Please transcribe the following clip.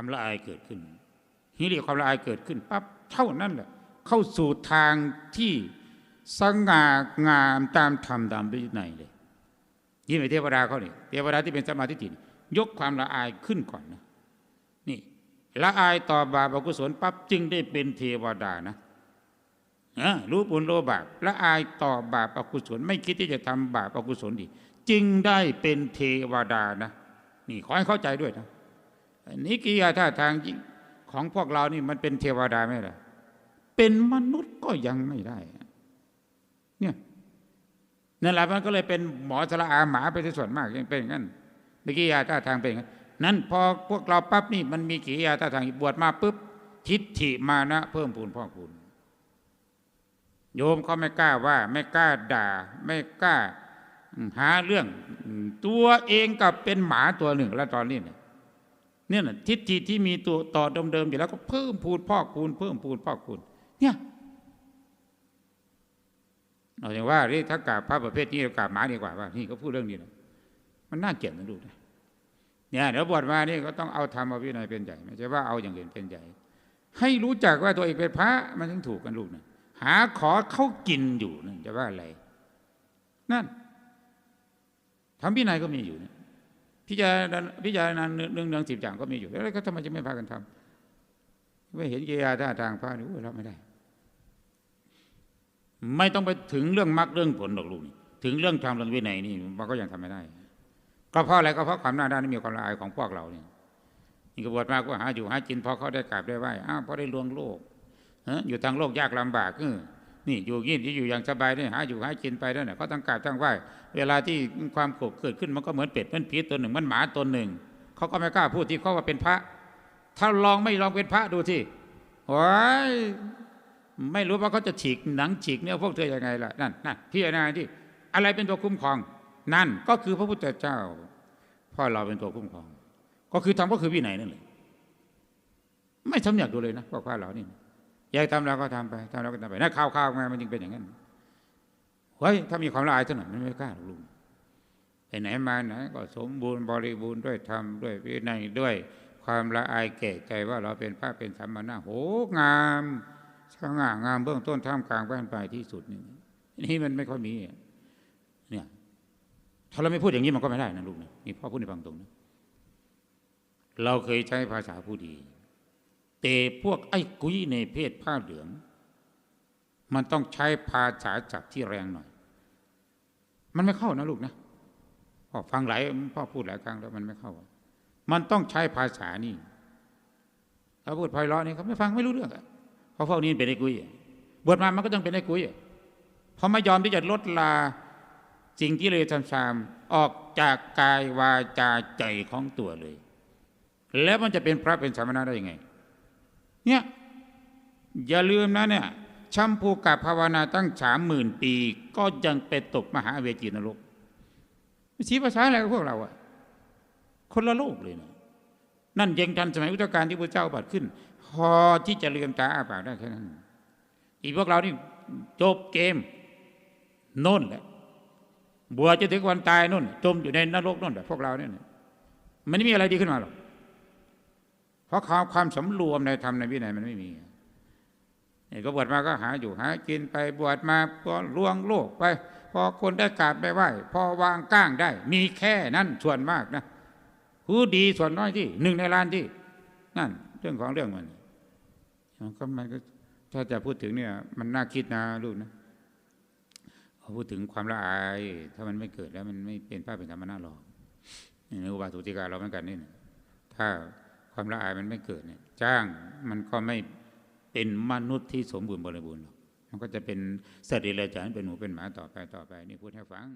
ความละอายเกิดขึ้นฮิริความละอายเกิดขึ้นปั๊บเท่านั้นแหละเข้าสู่ทางที่สง่างามตามธรรมตามวินัยเลยยิ่งไปเทวดาเขาเนี่ยเทวดาที่เป็นสมาธิจิตยกความละอายขึ้นก่อนนะนี่ละอายต่อบาปอกุศลปั๊บจึงได้เป็นเทวดานะอะรู้บุญรู้บาปละอายต่อบาปอกุศลไม่คิดที่จะทำบาปอกุศลดี จึงได้เป็นเทวดานะ นี่ขอให้เข้าใจด้วยนะ นนี้กิริยาท่าทางของพวกเรานี่มันเป็นเทวดาไหมล่ะเป็นมนุษย์ก็ยังไม่ได้ เนี่ยนั่นแหละมันก็เลยเป็นหมอสละอาหมาไปในส่วนมากยังเป็นอย่างนั้นนกิริยาท่าทางเป็นอย่างนั้นนั้นพอพวกเราปั๊บนี่มันมีกิริยาท่าทางบวชมาปุ๊บทิฏฐิมานะ เพิ่มพูนพ่อพูนโยมเขาไม่กล้าว่า ไม่กล้าด่า ไม่กล้า หาเรื่อง ตัวเองกับเป็นหมาตัวหนึ่งแล้วตอนนี้เนี่ย เนี่ยนะทิฏฐิที่มีตัวต่อเดิมๆอยู่แล้วก็เพิ่มพูนพอกพูนเพิ่มพูนพอกพูนเนี่ยเอาอย่างว่าเรียกถ้ากราบพระประเภทนี้เรากราบหมาดีกว่าว่านี่เขาพูดเรื่องนี้นะมันน่าเกลียดนะดูนะเนี่ยเดี๋ยวบวชมานี่ก็ต้องเอาธรรมวินัยเป็นใหญ่ไม่ใช่ว่าเอาอย่างอื่นเป็นใหญ่ ให้รู้จักว่าตัวเองเป็นพระมันถึงถูกกันลูกนะหาขอเขากินอยู่นั่นจะว่าอะไร นั่นทำพินัยก็มีอยู่เนี่ย พิจารณาพิจารณาเรื่องเรื่องสิบอย่างก็มีอยู่ แล้วก็ทำไมจะไม่พากันทำไม่เห็นกิริยาท่าทางพระนี่โอ้ยรับไม่ได้ ไม่ต้องไปถึงเรื่องมรรคเรื่องผลหรอกลูกนี่ถึงเรื่องธรรมเรื่องวินัยนี่มันก็ยังทำไม่ได้ ก็เพราะอะไรก็เพราะความหน้าด้านนี่มีความละอายของพวกเราเนี่ยนี่กบวชมาก็หาอยู่หากินพอเขาได้กราบได้ไหว้อ้าวพอได้ลวงโลกออยู่ทางโลกยากลำบากเออ นี่อยู่ยินที่อยู่อย่างสบายเนี่ยหาอยู่หากินไปนั่นแหละเขาตั้งกราบตั้งไหวเวลาที่ความโกรธเกิดขึ้นมันก็เหมือนเป็ดเหมือนผีตัวหนึ่งมันหมาตัวหนึ่งเขาก็ไม่กล้าพูดที่เขาว่าเป็นพระ ถ้าลองไม่ลองเป็นพระดูที่โอ้ยไม่รู้ว่าเขาจะฉีกหนังฉีกเนื้อพวกเธอยังไงล่ะนั่นนั่นพี่นาที่ อะไรเป็นตัวคุ้มครอง นั่นก็คือพระพุทธเจ้าพ่อเราเป็นตัวคุ้มครอง ก็คือทำก็คือวินัยนั่นเลยไม่ทำอยากดูเลยนะพวกพระเรานี่ อยากทำเราก็ทำไปทำเราก็ทำไปนะข่าวข่าวมามันจึงเป็นอย่างนั้นเฮ้ยถ้ามีความละอายเท่านั้นมันไม่กล้าหรอกลุงไปไหนมาไหนก็สมบูรณ์บริบูรณ์ด้วยธรรมด้วยวินัยด้วยความละอายแก่ใจว่าเราเป็นพระเป็นสามณะโหงามสง่างามเบื้องต้นท่ามกลางบ้านปลายที่สุดนี่นี่มันไม่ค่อยมีเนี่ยถ้าเราไม่พูดอย่างนี้มันก็ไม่ได้นะลูกนะนี่พ่อพูดในฟังตรงนะเราเคยใช้ภาษาผู้ดี แต่พวกไอ้กุ้ยในเพศผ้าเหลือง มันต้องใช้ภาษาจับที่แรงหน่อย มันไม่เข้านะลูกนะพ่อฟังหลายพ่อพูดหลายครั้งแล้วมันไม่เข้า มันต้องใช้ภาษานี่ถ้าพูดไพเราะนี่เขาไม่ฟังไม่รู้เรื่องอะเพราะพวกนี้เป็นไอ้กุ้ยบวชมามันก็ต้องเป็นไอ้กุ้ยเพราะไม่ยอมที่จะลดลาสิ่งที่เลยทำซามออกจากกายวาจาใจของตัวเลย แล้วมันจะเป็นพระเป็นสามณะได้ยังไง เนี่ยอย่าลืมนะเนี่ยชัมพูกับภาวนาตั้งสามหมื่นปี ก็ยังไปตกมหาเวจีนรกชี้ภาษาอะไรกับพวกเราอะคนละโลกเลยนะนั่นยังทันสมัยอุตการที่พระเจ้าบัตรขึ้น พอที่จะเลืมตาอาปากได้แค่นั้น อีกพวกเรานี่จบเกมโน่นแหละบวจะถึงวันตายนู่น จมอยู่ในนรกนู่นแต่พวกเราเนี่ยมันไม่มีอะไรดีขึ้นมาหรอก เพราะความความสำรวมในธรรมในวินัยมันไม่มีนี่ก็บวชมาก็หาอยู่หากินไปบวชมาก็ล่วงโลกไป พอคนได้กราบไปไหว้พอวางก้างได้ มีแค่นั้นส่วนมากนะผู้ดีส่วนน้อยที่หนึ่งในล้านที่ นั่น เรื่องของเรื่องมันมันก็มันก็ถ้าจะพูดถึงเนี่ย มันน่าคิดนะลูกนะพูดถึงความละอาย ถ้ามันไม่เกิดแล้วมันไม่เป็นภาพเป็นธรรมนาหรอกนี่อุบาสุติกาเราเหมือนกันนี่ถ้า ความละอายมันไม่เกิดเนี่ยจ้างมันก็ไม่เป็นมนุษย์ที่สมบูรณ์บริบูรณ์หรอกมันก็จะเป็นสัตว์เดรัจฉานเป็นหมูเป็นหมาต่อไปต่อไปนี่พูดให้ฟัง